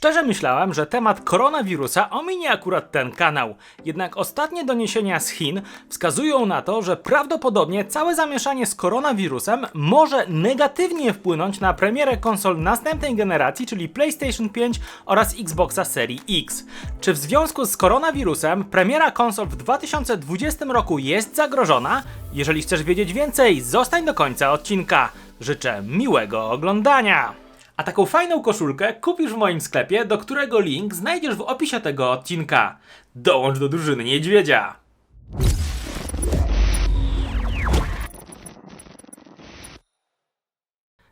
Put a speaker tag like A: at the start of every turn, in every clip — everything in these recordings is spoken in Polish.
A: Szczerze myślałem, że temat koronawirusa ominie akurat ten kanał. Jednak ostatnie doniesienia z Chin wskazują na to, że prawdopodobnie całe zamieszanie z koronawirusem może negatywnie wpłynąć na premierę konsol następnej generacji, czyli PlayStation 5 oraz Xboxa Series X. Czy w związku z koronawirusem premiera konsol w 2020 roku jest zagrożona? Jeżeli chcesz wiedzieć więcej, zostań do końca odcinka. Życzę miłego oglądania! A taką fajną koszulkę kupisz w moim sklepie, do którego link znajdziesz w opisie tego odcinka. Dołącz do drużyny niedźwiedzia!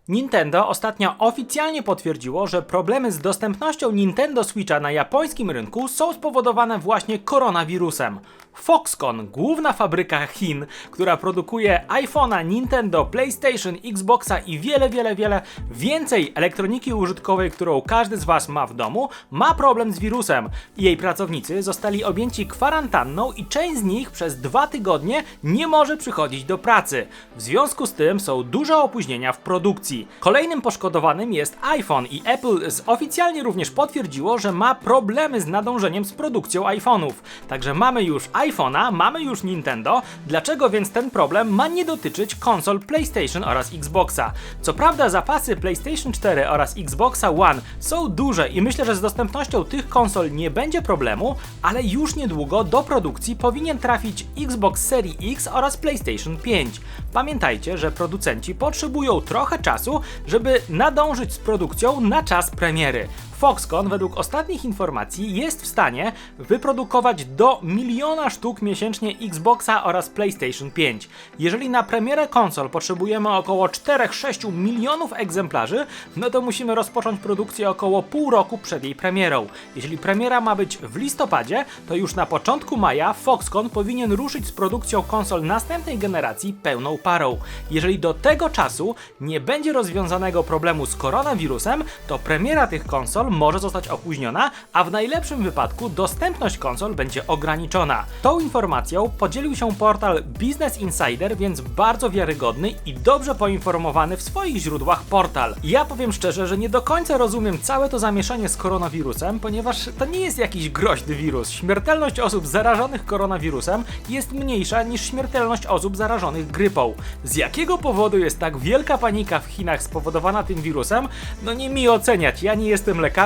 A: Nintendo ostatnio oficjalnie potwierdziło, że problemy z dostępnością Nintendo Switcha na japońskim rynku są spowodowane właśnie koronawirusem. Foxconn, główna fabryka Chin, która produkuje iPhone'a, Nintendo, PlayStation, Xboxa i wiele, wiele, wiele więcej elektroniki użytkowej, którą każdy z Was ma w domu, ma problem z wirusem. Jej pracownicy zostali objęci kwarantanną i część z nich przez dwa tygodnie nie może przychodzić do pracy. W związku z tym są duże opóźnienia w produkcji. Kolejnym poszkodowanym jest iPhone i Apple oficjalnie również potwierdziło, że ma problemy z nadążeniem z produkcją iPhone'ów. Także mamy już iPhone'a, mamy już Nintendo. Dlaczego więc ten problem ma nie dotyczyć konsol PlayStation oraz Xboxa? Co prawda zapasy PlayStation 4 oraz Xboxa One są duże i myślę, że z dostępnością tych konsol nie będzie problemu, ale już niedługo do produkcji powinien trafić Xbox Series X oraz PlayStation 5. Pamiętajcie, że producenci potrzebują trochę czasu, żeby nadążyć z produkcją na czas premiery. Foxconn według ostatnich informacji jest w stanie wyprodukować do miliona sztuk miesięcznie Xboxa oraz PlayStation 5. Jeżeli na premierę konsol potrzebujemy około 4-6 milionów egzemplarzy, no to musimy rozpocząć produkcję około pół roku przed jej premierą. Jeżeli premiera ma być w listopadzie, to już na początku maja Foxconn powinien ruszyć z produkcją konsol następnej generacji pełną parą. Jeżeli do tego czasu nie będzie rozwiązanego problemu z koronawirusem, to premiera tych konsol może zostać opóźniona, a w najlepszym wypadku dostępność konsol będzie ograniczona. Tą informacją podzielił się portal Business Insider, więc bardzo wiarygodny i dobrze poinformowany w swoich źródłach portal. Ja powiem szczerze, że nie do końca rozumiem całe to zamieszanie z koronawirusem, ponieważ to nie jest jakiś groźny wirus. Śmiertelność osób zarażonych koronawirusem jest mniejsza niż śmiertelność osób zarażonych grypą. Z jakiego powodu jest tak wielka panika w Chinach spowodowana tym wirusem? No nie mi oceniać, ja nie jestem lekarzem,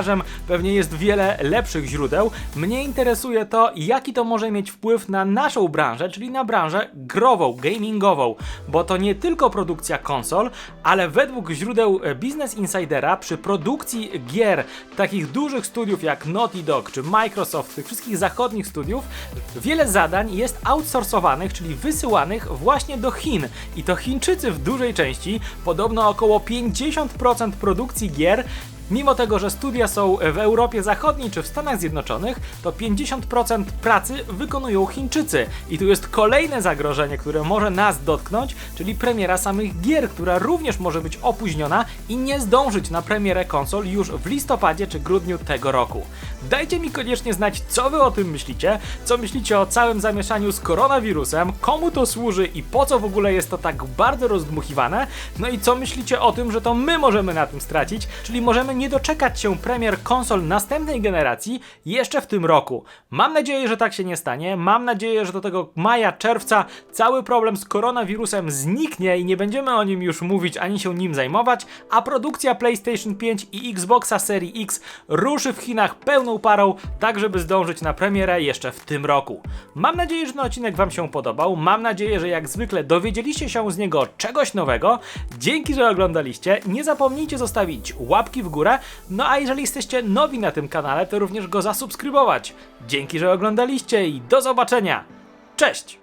A: pewnie jest wiele lepszych źródeł. Mnie interesuje to, jaki to może mieć wpływ na naszą branżę, czyli na branżę grową, gamingową, bo to nie tylko produkcja konsol, ale według źródeł Business Insidera przy produkcji gier takich dużych studiów jak Naughty Dog czy Microsoft, tych wszystkich zachodnich studiów, wiele zadań jest outsourcowanych, czyli wysyłanych właśnie do Chin. I to Chińczycy w dużej części, podobno około 50% produkcji gier Mimo tego, że studia są w Europie Zachodniej czy w Stanach Zjednoczonych, to 50% pracy wykonują Chińczycy. I tu jest kolejne zagrożenie, które może nas dotknąć, czyli premiera samych gier, która również może być opóźniona i nie zdążyć na premierę konsol już w listopadzie czy grudniu tego roku. Dajcie mi koniecznie znać, co wy o tym myślicie, co myślicie o całym zamieszaniu z koronawirusem, komu to służy i po co w ogóle jest to tak bardzo rozdmuchiwane, no i co myślicie o tym, że to my możemy na tym stracić, czyli możemy nie doczekać się premier konsol następnej generacji jeszcze w tym roku. Mam nadzieję, że tak się nie stanie. Mam nadzieję, że do tego maja, czerwca cały problem z koronawirusem zniknie i nie będziemy o nim już mówić ani się nim zajmować, a produkcja PlayStation 5 i Xboxa Series X ruszy w Chinach pełną parą, tak żeby zdążyć na premierę jeszcze w tym roku. Mam nadzieję, że ten odcinek Wam się podobał. Mam nadzieję, że jak zwykle dowiedzieliście się z niego czegoś nowego. Dzięki, że oglądaliście. Nie zapomnijcie zostawić łapki w No a jeżeli jesteście nowi na tym kanale, to również go zasubskrybować. Dzięki, że oglądaliście i do zobaczenia. Cześć!